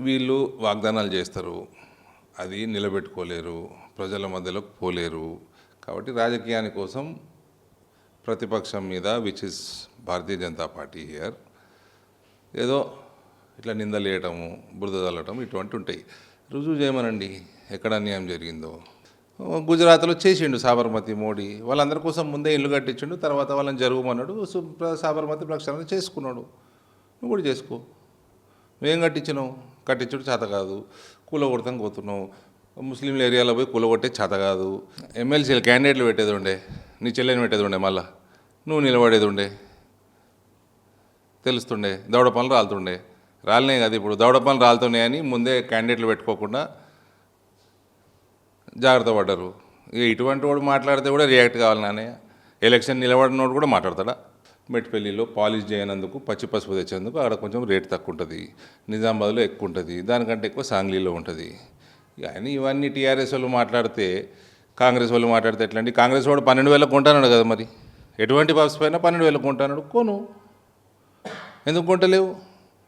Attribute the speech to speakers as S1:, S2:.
S1: వీళ్ళు వాగ్దానాలు చేస్తారు. అది నిలబెట్టుకోలేరు. ప్రజల మధ్యలో పోలేరు. కాబట్టి రాజకీయాని కోసం ప్రతిపక్షం మీద which is Bharatiya Janata party here ఏదో ఇట్లా నిందలేయటము బురద చల్లటం ఇటువంటి ఉంటాయి. రుజువు చేయమనండి. ఎక్కడ అన్యాయం జరిగిందో. గుజరాత్లో చేసిండు సాబర్మతి మోడీ. వాళ్ళందరి కోసం ముందే ఇల్లు కట్టించిండు. తర్వాత వాళ్ళని జరుగుమన్నాడు సాబర్మతి ప్రక్షాళన చేసుకున్నాడు. నువ్వు కూడా చేసుకో. నువ్వేం కట్టించినావు? కట్టించుడు చేత కాదు. కూల కొడతాం పోతున్నావు ముస్లింల ఏరియాలో పోయి కూల కొట్టే చేత కాదు. ఎమ్మెల్సీలు క్యాండిడేట్లు పెట్టేది ఉండే. నీ చెల్లెని పెట్టేది ఉండే మళ్ళా. నువ్వు నిలబడేది ఉండే. తెలుస్తుండే. దౌడ పనులు రాలుతుండే. రాలినాయి కదా ఇప్పుడు. దౌడ పనులు రాలుతున్నాయని ముందే క్యాండిడేట్లు పెట్టుకోకుండా జాగ్రత్త పడ్డారు. ఇక ఇటువంటి వాడు మాట్లాడితే కూడా రియాక్ట్ కావాలి నానే ఎలక్షన్ నిలబడినోడు కూడా మాట్లాడతాడా? మెట్పల్లిలో పాలిష్ చేయనందుకు పచ్చి పసుపు తెచ్చేందుకు అక్కడ కొంచెం రేట్ తక్కువ ఉంటుంది నిజామాబాద్లో ఎక్కువ ఉంటుంది దానికంటే ఎక్కువ సాంగ్లీలో ఉంటుంది. కానీ ఇవన్నీ టీఆర్ఎస్ వాళ్ళు మాట్లాడితే కాంగ్రెస్ వాళ్ళు మాట్లాడితే ఎట్లండి? కాంగ్రెస్ వాడు పన్నెండు వేలకు కొంటాడు కదా మరి. ఎటువంటి పసుపు అయినా పన్నెండు వేలకు కొంటాడు కొను. ఎందుకు కొంటలేవు?